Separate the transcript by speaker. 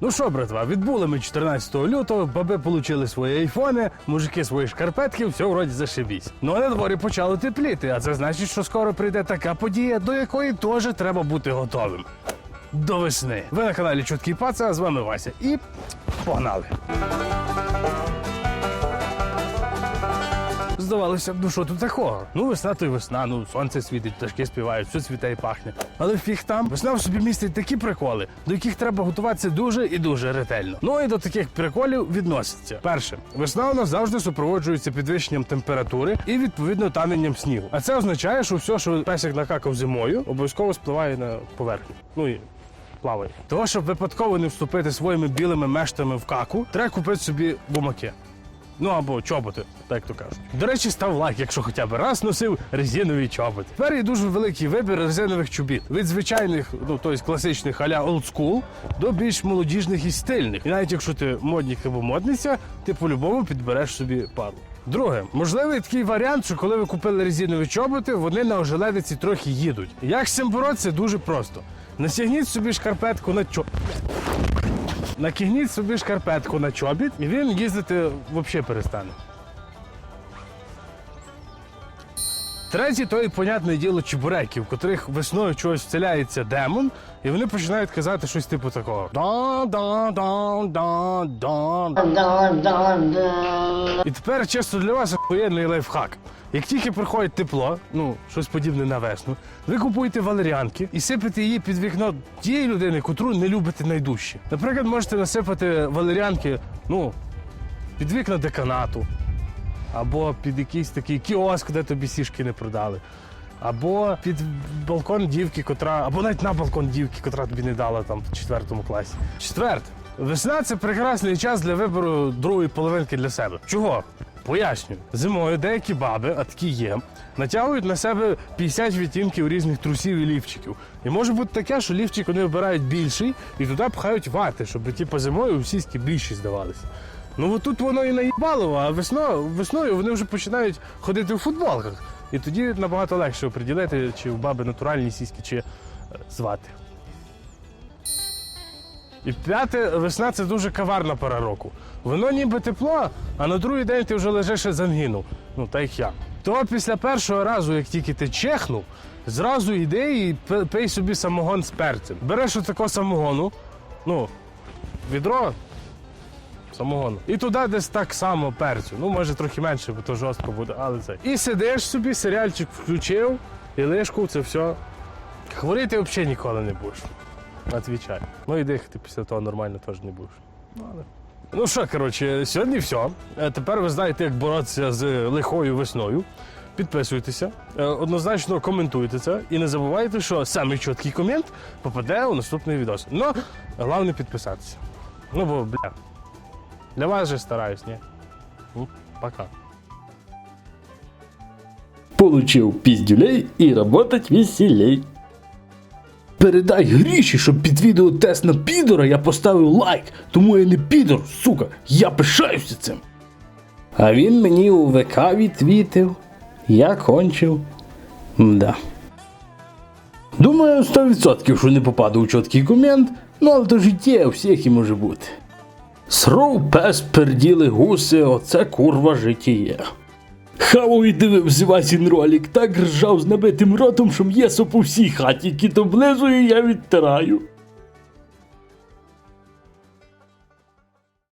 Speaker 1: Ну що, братва, відбули ми 14 лютого, баби получили свої айфони, мужики свої шкарпетки, все вроді зашибісь. Ну а на дворі почало тепліти, а це значить, що скоро прийде така подія, до якої теж треба бути готовим. До весни. Ви на каналі Чуткий Паца, з вами Вася. І погнали. Здавалося б, ну що тут такого? Ну, весна то й весна, ну сонце світить, пташки співають, все цвіте і пахне. Але фіг там, весна в собі містить такі приколи, до яких треба готуватися дуже і дуже ретельно. Ну і до таких приколів відноситься. Перше, весна у нас завжди супроводжується підвищенням температури і відповідно таненням снігу. А це означає, що все, що песик накакав зимою, обов'язково спливає на поверхню. Ну і плаває. Того, щоб випадково не вступити своїми білими мештами в каку, треба купити собі бумаки. Ну або чоботи, так то кажуть. До речі, став лайк, якщо хоча б раз носив резинові чоботи. Тепер є дуже великий вибір резинових чобіт. Від звичайних, ну тобто класичних аля олдскул до більш молодіжних і стильних. І навіть якщо ти модник або модниця, ти по-любому підбереш собі пару. Друге, можливий такий варіант, що коли ви купили резинові чоботи, вони на ожеледиці трохи їдуть. Як з цим боротися? Дуже просто. Насягніть собі шкарпетку на чо. Накигніть собі шкарпетку на чобіт, і він їздити взагалі перестане. Третій то і понятне діло чебуреки, в котрих весною чогось вселяється демон, і вони починають казати щось типу такого. І тепер чисто для вас охуєнний лайфхак. Як тільки приходить тепло, ну щось подібне на весну, ви купуєте валеріанки і сипете її під вікно тієї людини, котру не любите найдужче. Наприклад, можете насипати валеріанки, ну, під вікна деканату, або під якийсь такий кіоск, де тобі сішки не продали. Або під балкон дівки, котра, або навіть на балкон дівки, котра тобі не дала там в четвертому класі. Четверте. Весна це прекрасний час для вибору другої половинки для себе. Чого? Пояснюю. Зимою деякі баби, а такі є, натягують на себе 50 відтінків різних трусів і лівчиків. І може бути таке, що лівчик вони обирають більший і туди пхають вати, щоб типу, зимою сіськи більші здавалися. Ну от тут воно і наїбало, а весно, весною вони вже починають ходити у футболках. І тоді набагато легше оприділити, чи у баби натуральні сіськи, чи е, звати. І п'яте, весна це дуже каварна пора року. Воно ніби тепло, а на другий день ти вже лежиш із ангіну. Ну, так як я. То після першого разу, як тільки ти чехнув, зразу йди і пий собі самогон з перцем. Береш отако самогону, ну, відро самогону. І туди десь так само перцю. Ну, може трохи менше, бо то жорстко буде, але це. І сидиш собі, серіальчик включив, і лишку це все. Хворіти взагалі ніколи не будеш. Отвічай. Ну і дихати після того нормально теж не будеш. Ну, але... Ну що, коротше, сьогодні все. Е, Тепер ви знаєте, як боротися з лихою весною. Підписуйтеся, е, однозначно коментуйте це і не забувайте, що самий чіткий комент попаде у наступний відос. Ну, головне підписатися. Ну, бо, бля, для вас же стараюсь, ні? Ну, пока.
Speaker 2: Получил пиздюлей и работать веселей. Передай Гріші, щоб під відео тест на підора я поставив лайк, тому я не підор, сука, я пишаюся цим. А він мені у ВК відвітив, я кончив. Мда. Думаю, 100% що не попаду у чіткий комент, ну але то життя у всіх і може бути. Сров пес перділи гуси, оце курва житіє. Хавові дивився Васін ролик, так ржав з набитим ротом, що м'єсо по всій хаті, кіто близою я відтираю.